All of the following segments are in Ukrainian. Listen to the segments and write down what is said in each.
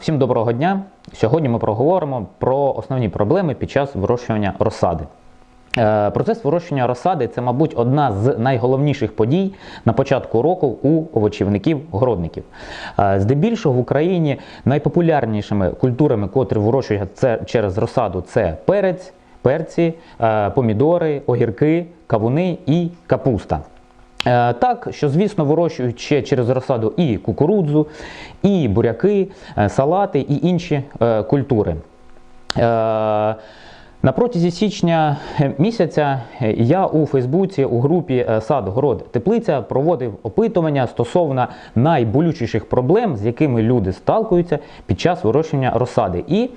Всім доброго дня! Сьогодні ми проговоримо про основні проблеми під час вирощування розсади. Е, Процес вирощування розсади це, мабуть, одна з найголовніших подій на початку року у овочівників-городників. Е, Здебільшого в Україні найпопулярнішими культурами, котрі вирощують через розсаду, це перець, перці, е, помідори, огірки, кавуни і капуста. Е, Так, що, звісно, вирощують ще через розсаду і кукурудзу, і буряки, е, салати, і інші е, культури. На протязі січня е, місяця е, я у Фейсбуці у групі е, Сад, город, теплиця проводив опитування стосовно найболючіших проблем, з якими люди сталкуються під час вирощування розсади. І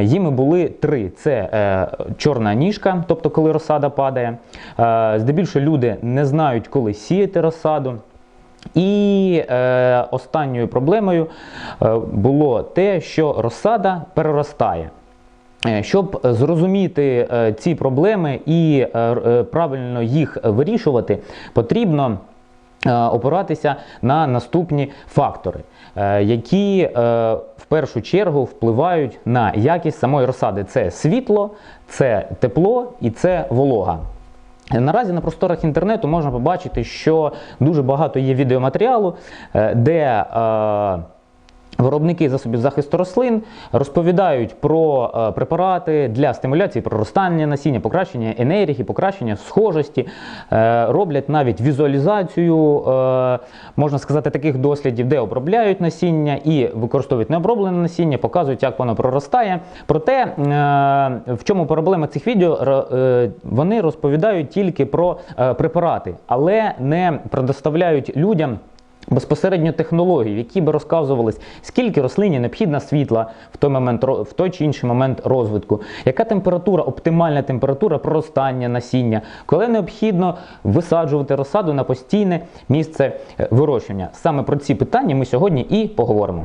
їми були три: це е, чорна ніжка, тобто коли розсада падає. Е, Здебільшого люди не знають, коли сіяти розсаду. І е, останньою проблемою було те, що розсада переростає. Е, Щоб зрозуміти е, ці проблеми і е, правильно їх вирішувати, потрібно опиратися на наступні фактори, які в першу чергу впливають на якість самої розсади: це світло, це тепло і це волога. Наразі на просторах інтернету можна побачити, що дуже багато є відеоматеріалу, де Виробники засобів захисту рослин розповідають про е, препарати для стимуляції проростання насіння, покращення енергії, покращення схожості, е, роблять навіть візуалізацію, е, можна сказати, таких дослідів, де обробляють насіння і використовують необроблене насіння, показують, як воно проростає. Проте, в чому проблема цих відео, вони розповідають тільки про препарати, але не предоставляють людям. Безпосередньо технології, які би розказувались, скільки рослині необхідна світла в той момент в той чи інший момент розвитку, яка температура, оптимальна температура проростання насіння, коли необхідно висаджувати розсаду на постійне місце е, вирощування. Саме про ці питання ми сьогодні і поговоримо.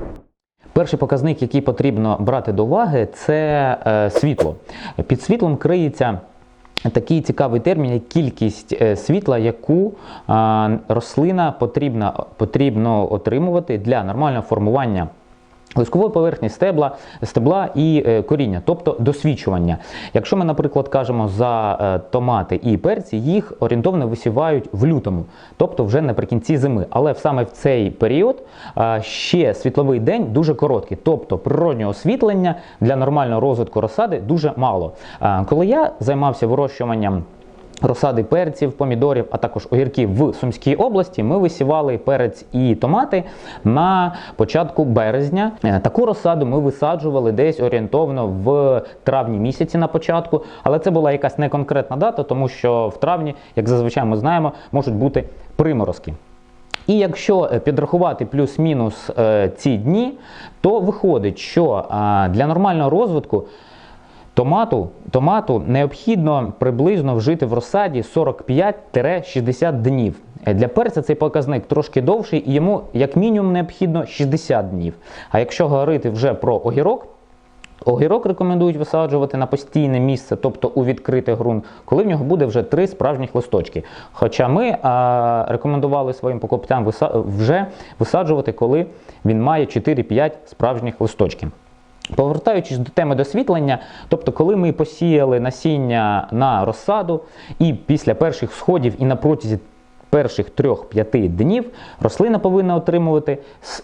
Перший показник, який потрібно брати до уваги, це е, світло. Під світлом криється такий цікавий термін, як кількість е, світла, яку рослина потрібно, потрібно отримувати для нормального формування. Лискової поверхні стебла, стебла і е, коріння, тобто досвічування. Якщо ми, наприклад, кажемо за е, томати і перці, їх орієнтовно висівають в лютому, тобто вже наприкінці зими. Але саме в цей період ще світловий день дуже короткий, тобто природнього освітлення для нормального розвитку розсади дуже мало. Коли я займався вирощуванням розсади перців, помідорів, а також огірків в Сумській області. Ми висівали перець і томати на початку березня. Е, Таку розсаду ми висаджували десь орієнтовно в травні місяці на початку, але це була якась не конкретна дата, тому що в травні, як зазвичай ми знаємо, можуть бути приморозки. І якщо е, підрахувати плюс-мінус е, ці дні, то виходить, що для нормального розвитку Томату, томату необхідно приблизно вжити в розсаді 45-60 днів. Для перця цей показник трошки довший, і йому як мінімум необхідно 60 днів. А якщо говорити вже про огірок, огірок рекомендують висаджувати на постійне місце, тобто у відкритий ґрунт, коли в нього буде вже три справжніх листочки. Хоча ми а, рекомендували своїм покупцям вже висаджувати, коли він має 4-5 справжніх листочків. Повертаючись до теми досвітлення, тобто, коли ми посіяли насіння на розсаду, і після перших сходів і на протязі перших 3-5 днів рослина повинна отримувати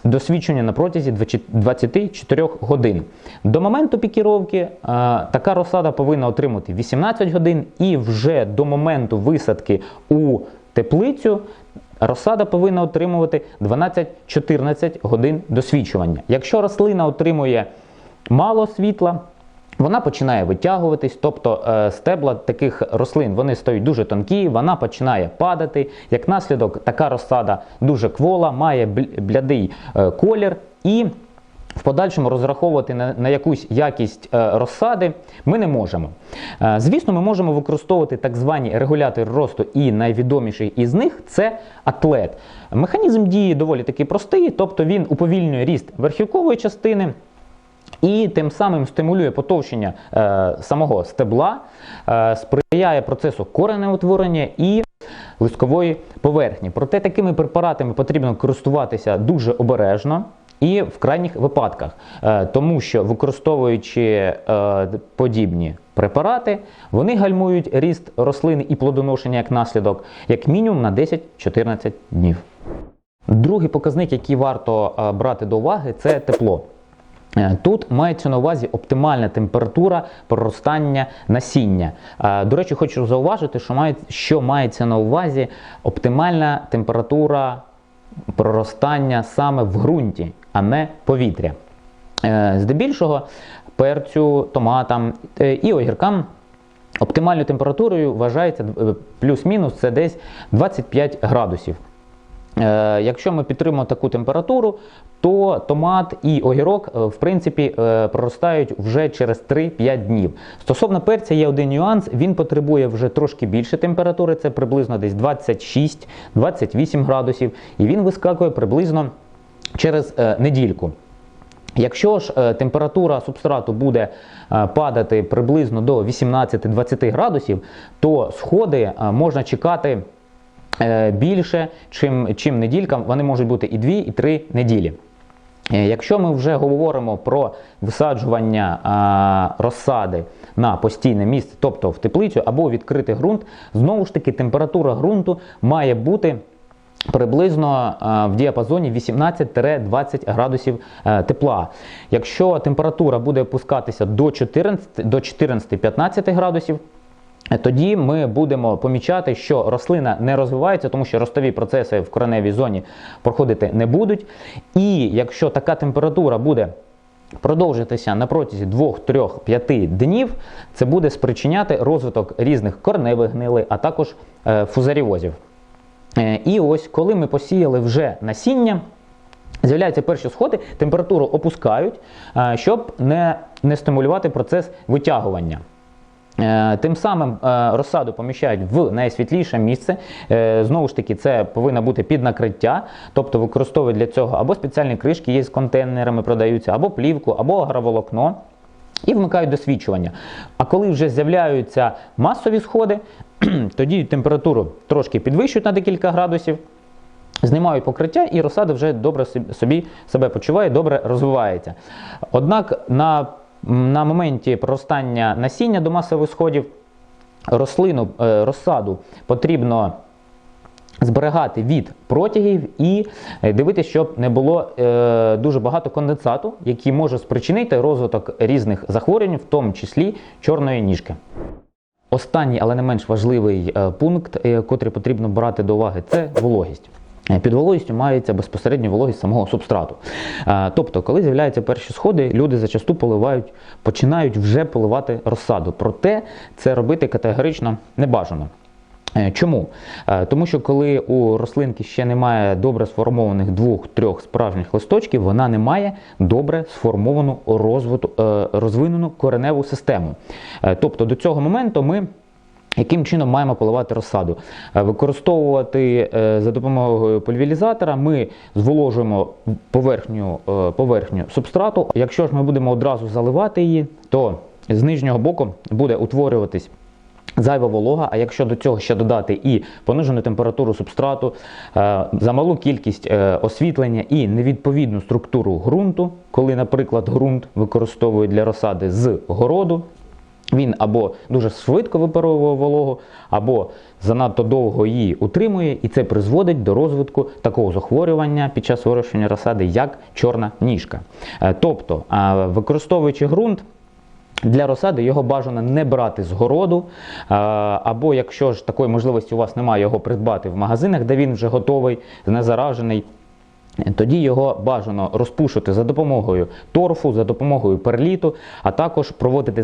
досвідчення на протязі 24 годин. До моменту пікіровки е, така розсада повинна отримати 18 годин, і вже до моменту висадки у теплицю Розсада повинна отримувати 12-14 годин досвідчування. Якщо рослина отримує мало світла, вона починає витягуватись, тобто е, стебла таких рослин вони стають дуже тонкі, вона починає падати. Як наслідок, така розсада дуже квола, має блядий е, колір і в подальшому розраховувати на, на якусь якість е, розсади ми не можемо. Звісно, ми можемо використовувати так звані регулятори росту, і найвідоміший із них це атлет. Механізм дії доволі таки простий, тобто він уповільнює ріст верхівкової частини. І тим самим стимулює потовщення е, самого стебла, е, сприяє процесу коренеутворення і листкової поверхні. Проте такими препаратами потрібно користуватися дуже обережно. і в крайніх випадках, Е, тому що використовуючи е, подібні препарати, вони гальмують ріст рослини і плодоношення як наслідок, як мінімум на 10-14 днів. Другий показник, який варто е, брати до уваги, це тепло. Е, Тут мається на увазі оптимальна температура проростання насіння. Е, До речі, хочу зауважити, що має, що мається на увазі оптимальна температура проростання саме в ґрунті, а не повітря. Е, Здебільшого перцю, томатам і огіркам оптимальною температурою вважається плюс-мінус це десь 25 градусів. Е, Якщо ми підтримуємо таку температуру, то томат і огірок е, в принципі е, проростають вже через 3-5 днів. Стосовно перця є один нюанс, він потребує вже трошки більше температури, це приблизно десь 26-28 градусів, і він вискакує приблизно через недільку. Якщо ж температура субстрату буде падати приблизно до 18-20 градусів, то сходи можна чекати більше, чим, чим неділька. Вони можуть бути і 2, і 3 неділі. Е, Якщо ми вже говоримо про висаджування розсади на постійне місце, тобто в теплицю або відкритий ґрунт, знову ж таки температура ґрунту має бути приблизно в діапазоні 18-20 градусів е, тепла. Якщо температура буде опускатися до 14 до 14-15 градусів, Е, тоді ми будемо помічати, що рослина не розвивається, тому що ростові процеси в кореневій зоні проходити не будуть. І якщо така температура буде продовжитися на протязі 2-3-5 днів, це буде спричиняти розвиток різних кореневих гнилей, а також е, фузаріозів. Е, І ось коли ми посіяли вже насіння. З'являються перші сходи, температуру опускають, е, щоб не, не стимулювати процес витягування. Е, Тим самим е, розсаду поміщають в найсвітліше місце. Е, Знову ж таки, це повинно бути під накриття, тобто використовують для цього або спеціальні кришки, є з контейнерами, продаються, або плівку, або агроволокно. І вмикають досвідчування. А коли вже з'являються масові сходи, тоді температуру трошки підвищують на декілька градусів, знімають покриття, і розсада вже добре собі- себе почуває, добре розвивається. Однак на, на моменті проростання насіння до масових сходів рослину, е, розсаду потрібно зберігати від протягів і е, дивитися, щоб не було е, дуже багато конденсату, який може спричинити розвиток різних захворювань, в тому числі чорної ніжки. Останній, але не менш важливий пункт, котрий потрібно брати до уваги, це вологість. Е, Під вологістю мається безпосередньо вологість самого субстрату. Е, Тобто, коли з'являються перші сходи, люди зачасту поливають, починають вже поливати розсаду. Проте це робити категорично не бажано. Е, Чому? Тому що коли у рослинки ще немає добре сформованих двох-трьох справжніх листочків, вона не має добре сформовану розвиту, розвинену кореневу систему. Тобто до цього моменту ми. Яким чином маємо поливати розсаду? Е, Використовувати е, за допомогою пульверізатора ми зволожуємо поверхню, е, поверхню субстрату. Якщо ж ми будемо одразу заливати її, то з нижнього боку буде утворюватись Зайва волога, а якщо до цього ще додати і понижену температуру субстрату, замалу кількість освітлення і невідповідну структуру ґрунту, коли, наприклад, ґрунт використовують для розсади з городу, він або дуже швидко випаровує вологу, або занадто довго її утримує, і це призводить до розвитку такого захворювання під час вирощування розсади, як чорна ніжка. Е, Тобто, е, використовуючи ґрунт, для розсади його бажано не брати з городу, або якщо ж такої можливості у вас немає його придбати в магазинах, де він вже готовий, знезаражений. Тоді його бажано розпушити за допомогою торфу, за допомогою перліту, а також проводити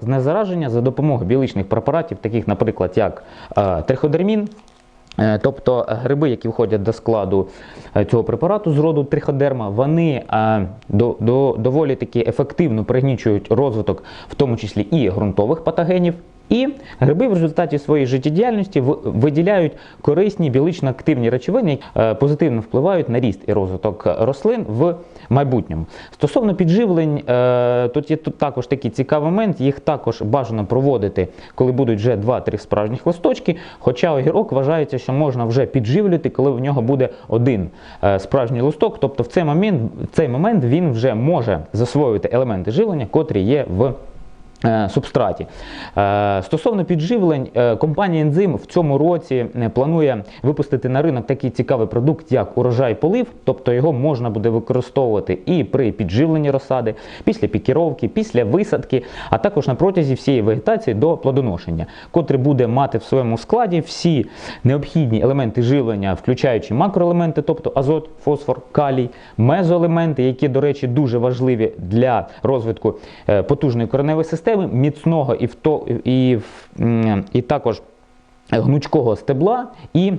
знезараження за допомогою біличних препаратів, таких, наприклад, як е, триходермін, Е, Тобто гриби, які входять до складу е, цього препарату з роду триходерма, вони до, до, доволі таки ефективно пригнічують розвиток, в тому числі і ґрунтових патогенів. І гриби в результаті своєї життєдіяльності виділяють корисні білично-активні речовини, які е, позитивно впливають на ріст і розвиток рослин в майбутньому. Стосовно підживлень, е, тут є також такий цікавий момент. Їх також бажано проводити, коли будуть вже 2-3 справжніх листочки. Хоча огірок вважається, що можна вже підживлювати, коли в нього буде один е, справжній листок. Тобто в цей момент, в цей момент він вже може засвоювати елементи живлення, котрі є в субстраті. Е, Стосовно підживлень, е, компанія Ензим в цьому році е, планує випустити на ринок такий цікавий продукт, як урожай полив, тобто його можна буде використовувати і при підживленні розсади, після пікіровки, після висадки, а також на протязі всієї вегетації до плодоношення, котрий буде мати в своєму складі всі необхідні елементи живлення, включаючи макроелементи, тобто азот, фосфор, калій, мезоелементи, які, до речі, дуже важливі для розвитку е, потужної кореневої системи, міцного і, і, в- м, і також гнучкого стебла і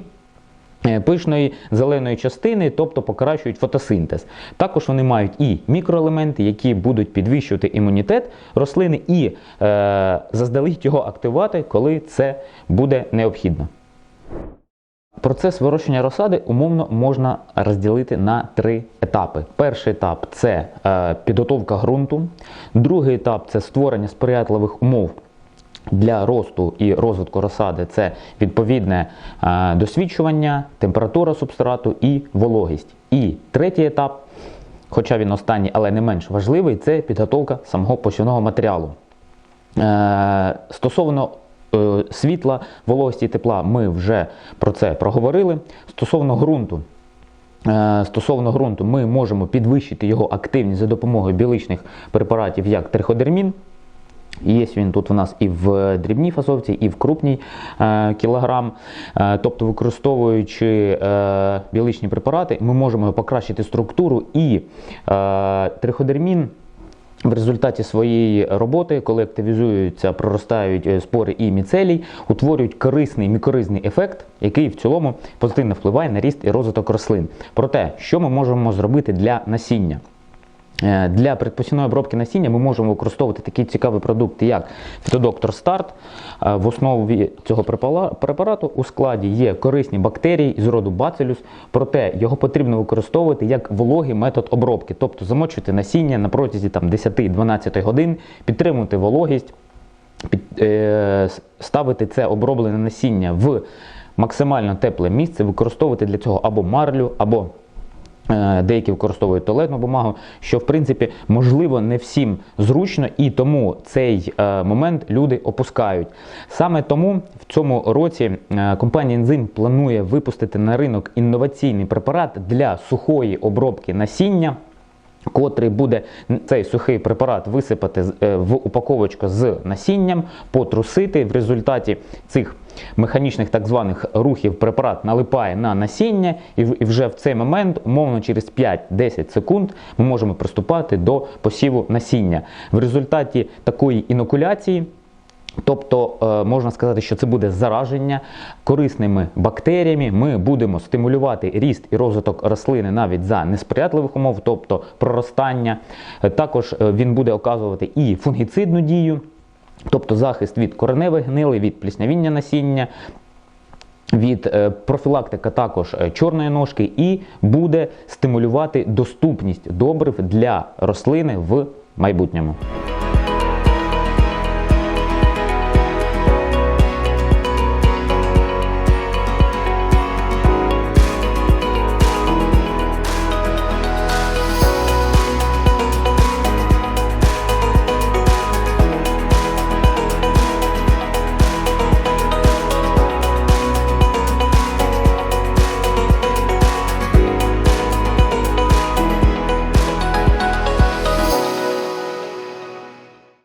е, пишної зеленої частини, тобто покращують фотосинтез. Також вони мають і мікроелементи, які будуть підвищувати імунітет рослини, і е, заздалегідь його активувати, коли це буде необхідно. Процес вирощення розсади умовно можна розділити на три етапи. Перший етап це е, підготовка ґрунту, другий етап це створення сприятливих умов для росту і розвитку розсади. Це відповідне е, досвідчування, температура субстрату і вологість. І третій етап, хоча він останній, але не менш важливий, це підготовка самого посівного матеріалу. Е, Стосовно світла, вологості і тепла, ми вже про це проговорили. Стосовно ґрунту. е, Стосовно ґрунту, ми можемо підвищити його активність за допомогою біличних препаратів, як триходермін. Є він тут у нас і в дрібній фасовці, і в крупній е, кілограм. Е, тобто, використовуючи е, біличні препарати, ми можемо покращити структуру і е, триходермін в результаті своєї роботи, коли активізуються, проростають е, спори і міцелій, утворюють корисний мікоризний ефект, який в цілому позитивно впливає на ріст і розвиток рослин. Проте, що ми можемо зробити для насіння? Е, Для предпосівної обробки насіння ми можемо використовувати такі цікаві продукти, як Фітодоктор Старт. Е, В основі цього препарату у складі є корисні бактерії з роду бацилюс, проте його потрібно використовувати як вологий метод обробки, тобто замочувати насіння на протязі 10-12 годин, підтримувати вологість, е, ставити це оброблене насіння в максимально тепле місце, використовувати для цього або марлю, або Деякі використовують туалетну бумагу, що в принципі можливо не всім зручно, і тому цей е, момент люди опускають. Саме тому в цьому році е, компанія Enzyme планує випустити на ринок інноваційний препарат для сухої обробки насіння. Котрий буде цей сухий препарат висипати е, в упаковочку з насінням, потрусити. В результаті цих механічних так званих рухів препарат налипає на насіння, і вже в цей момент, умовно через 5-10 секунд, ми можемо приступати до посіву насіння. В результаті такої інокуляції. Тобто е, можна сказати, що це буде зараження корисними бактеріями. Ми будемо стимулювати ріст і розвиток рослини навіть за несприятливих умов, тобто проростання. Е, Також е, він буде оказувати і фунгіцидну дію, тобто захист від кореневих гнили, від пліснявіння насіння. Від е, профілактика також е, чорної ножки і буде стимулювати доступність добрив для рослини в майбутньому.